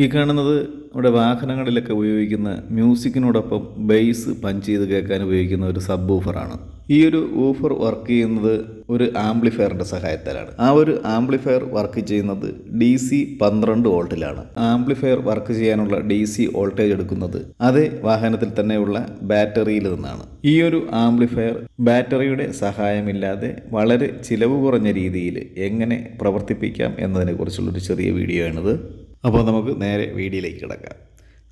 ഈ കാണുന്നത് നമ്മുടെ വാഹനങ്ങളിലൊക്കെ ഉപയോഗിക്കുന്ന മ്യൂസിക്കിനോടൊപ്പം ബേസ് പഞ്ച് ചെയ്ത് കേൾക്കാൻ ഉപയോഗിക്കുന്ന ഒരു സബ് ഊഫറാണ്. ഈ ഒരു ഊഫർ വർക്ക് ചെയ്യുന്നത് ഒരു ആംപ്ലിഫയറിന്റെ സഹായത്താലാണ്. ആ ഒരു ആംപ്ലിഫയർ വർക്ക് ചെയ്യുന്നത് ഡി സി പന്ത്രണ്ട് വോൾട്ടിലാണ്. ആംപ്ലിഫയർ വർക്ക് ചെയ്യാനുള്ള ഡി സി വോൾട്ടേജ് എടുക്കുന്നത് അതേ വാഹനത്തിൽ തന്നെയുള്ള ബാറ്ററിയിൽ നിന്നാണ്. ഈ ഒരു ആംപ്ലിഫയർ ബാറ്ററിയുടെ സഹായമില്ലാതെ വളരെ ചിലവ് കുറഞ്ഞ രീതിയിൽ എങ്ങനെ പ്രവർത്തിപ്പിക്കാം എന്നതിനെക്കുറിച്ചുള്ളൊരു ചെറിയ വീഡിയോ ആണിത് അപ്പോൾ നമുക്ക് നേരെ വീഡിയോയിലേക്ക് കിടക്കാം.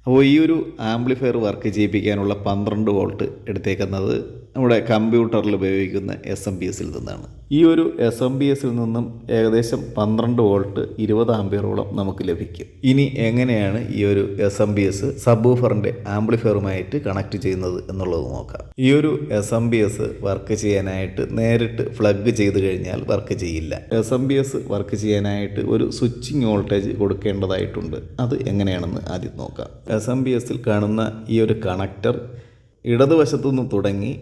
അപ്പോൾ ഈ ഒരു ആംപ്ലിഫയർ വർക്ക് ചെയ്യിപ്പിക്കാനുള്ള പന്ത്രണ്ട് വോൾട്ട് എടുത്തേക്കുന്നത് നമ്മുടെ കമ്പ്യൂട്ടറിൽ ഉപയോഗിക്കുന്ന എസ് എം ബി എസിൽ നിന്നാണ്. ഈ ഒരു എസ് എം ബി എസിൽ നിന്നും ഏകദേശം പന്ത്രണ്ട് വോൾട്ട് ഇരുപത് ആംബിയറോളം നമുക്ക് ലഭിക്കും. ഇനി എങ്ങനെയാണ് ഈ ഒരു എസ് എം ബി എസ് സബ്ബൂഫറിന്റെ ആംപ്ലിഫയറുമായിട്ട് കണക്ട് ചെയ്യുന്നത് എന്നുള്ളത് നോക്കാം. ഈ ഒരു S M B S work ചെയ്യാനായിട്ട് നേരിട്ട് പ്ലഗ് ചെയ്ത് കഴിഞ്ഞാൽ വർക്ക് ചെയ്യില്ല. S M B S work ചെയ്യാനായിട്ട് ഒരു സ്വിച്ചിങ് വോൾട്ടേജ് കൊടുക്കേണ്ടതായിട്ടുണ്ട്. അത് എങ്ങനെയാണെന്ന് ആദ്യം നോക്കാം. എസ് എം ബി എസിൽ കാണുന്ന ഈ ഒരു കണക്ടർ ഇടതുവശത്തുനിന്ന് തുടങ്ങി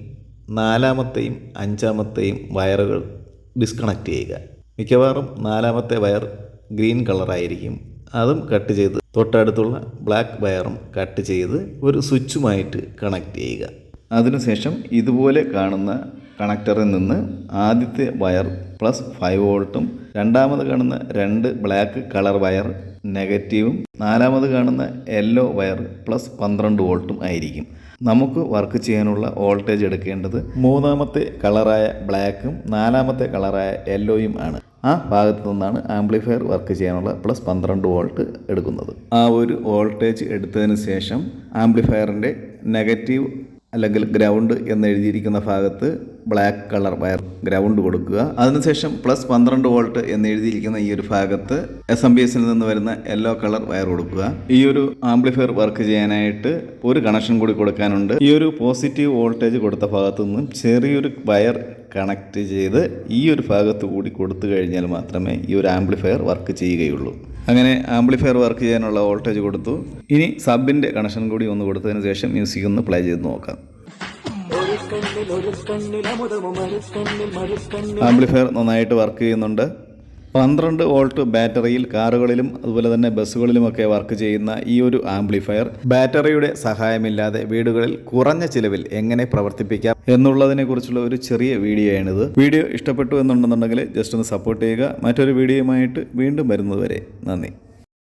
നാലാമത്തെയും അഞ്ചാമത്തെയും വയറുകൾ ഡിസ്കണക്ട് ചെയ്യുക. മിക്കവാറും നാലാമത്തെ വയർ ഗ്രീൻ കളറായിരിക്കും അതും കട്ട് ചെയ്ത് തൊട്ടടുത്തുള്ള ബ്ലാക്ക് വയറും കട്ട് ചെയ്ത് ഒരു സ്വിച്ചുമായിട്ട് കണക്ട് ചെയ്യുക. അതിനുശേഷം ഇതുപോലെ കാണുന്ന കണക്ടറിൽ നിന്ന് ആദ്യത്തെ വയർ പ്ലസ് ഫൈവ് വോൾട്ടും രണ്ടാമത് കാണുന്ന രണ്ട് ബ്ലാക്ക് കളർ വയർ നെഗറ്റീവും നാലാമത് കാണുന്ന യെല്ലോ വയർ പ്ലസ് പന്ത്രണ്ട് വോൾട്ടും ആയിരിക്കും. നമുക്ക് വർക്ക് ചെയ്യാനുള്ള വോൾട്ടേജ് എടുക്കേണ്ടത് മൂന്നാമത്തെ കളറായ ബ്ലാക്കും നാലാമത്തെ കളറായ യെല്ലോയും ആണ്. ആ ഭാഗത്തു നിന്നാണ് ആംപ്ലിഫയർ വർക്ക് ചെയ്യാനുള്ള പ്ലസ് പന്ത്രണ്ട് വോൾട്ട് എടുക്കുന്നത്. ആ ഒരു വോൾട്ടേജ് എടുത്തതിന് ശേഷം ആംപ്ലിഫയറിന്റെ നെഗറ്റീവ് അല്ലെങ്കിൽ ഗ്രൗണ്ട് എന്നെഴുതിയിരിക്കുന്ന ഭാഗത്ത് ബ്ലാക്ക് കളർ വയർ ഗ്രൗണ്ട് കൊടുക്കുക. അതിനുശേഷം പ്ലസ് പന്ത്രണ്ട് വോൾട്ട് എന്ന് എഴുതിയിരിക്കുന്ന ഈ ഒരു ഭാഗത്ത് എസ് എം ബി എസിൽ നിന്ന് വരുന്ന യെല്ലോ കളർ വയർ കൊടുക്കുക. ഈ ഒരു ആംപ്ലിഫയർ വർക്ക് ചെയ്യാനായിട്ട് ഒരു കണക്ഷൻ കൂടി കൊടുക്കാനുണ്ട്. ഈ ഒരു പോസിറ്റീവ് വോൾട്ടേജ് കൊടുത്ത ഭാഗത്തു നിന്നും ചെറിയൊരു വയർ കണക്ട് ചെയ്ത് ഈ ഒരു ഭാഗത്ത് കൂടി കൊടുത്തു കഴിഞ്ഞാൽ മാത്രമേ ഈ ഒരു ആംപ്ലിഫയർ വർക്ക് ചെയ്യുകയുള്ളൂ. അങ്ങനെ ആംപ്ലിഫയർ വർക്ക് ചെയ്യാനുള്ള വോൾട്ടേജ് കൊടുത്തു. ഇനി സബിന്റെ കണക്ഷൻ കൂടി ഒന്ന് കൊടുത്തതിന് ശേഷം മ്യൂസിക് ഒന്ന് പ്ലേ ചെയ്ത് നോക്കാം. ആംപ്ലിഫയർ നന്നായിട്ട് വർക്ക് ചെയ്യുന്നുണ്ട്. പന്ത്രണ്ട് വോൾട്ട് ബാറ്ററിയിൽ കാറുകളിലും അതുപോലെ തന്നെ ബസ്സുകളിലുമൊക്കെ വർക്ക് ചെയ്യുന്ന ഈ ഒരു ആംപ്ലിഫയർ ബാറ്ററിയുടെ സഹായമില്ലാതെ വീടുകളിൽ കുറഞ്ഞ ചിലവിൽ എങ്ങനെ പ്രവർത്തിപ്പിക്കാം എന്നുള്ളതിനെ കുറിച്ചുള്ള ഒരു ചെറിയ വീഡിയോ ആണിത് വീഡിയോ ഇഷ്ടപ്പെട്ടു എന്നുണ്ടെന്നുണ്ടെങ്കിൽ ജസ്റ്റ് ഒന്ന് സപ്പോർട്ട് ചെയ്യുക. മറ്റൊരു വീഡിയോയുമായിട്ട് വീണ്ടും വരുന്നതുവരെ നന്ദി.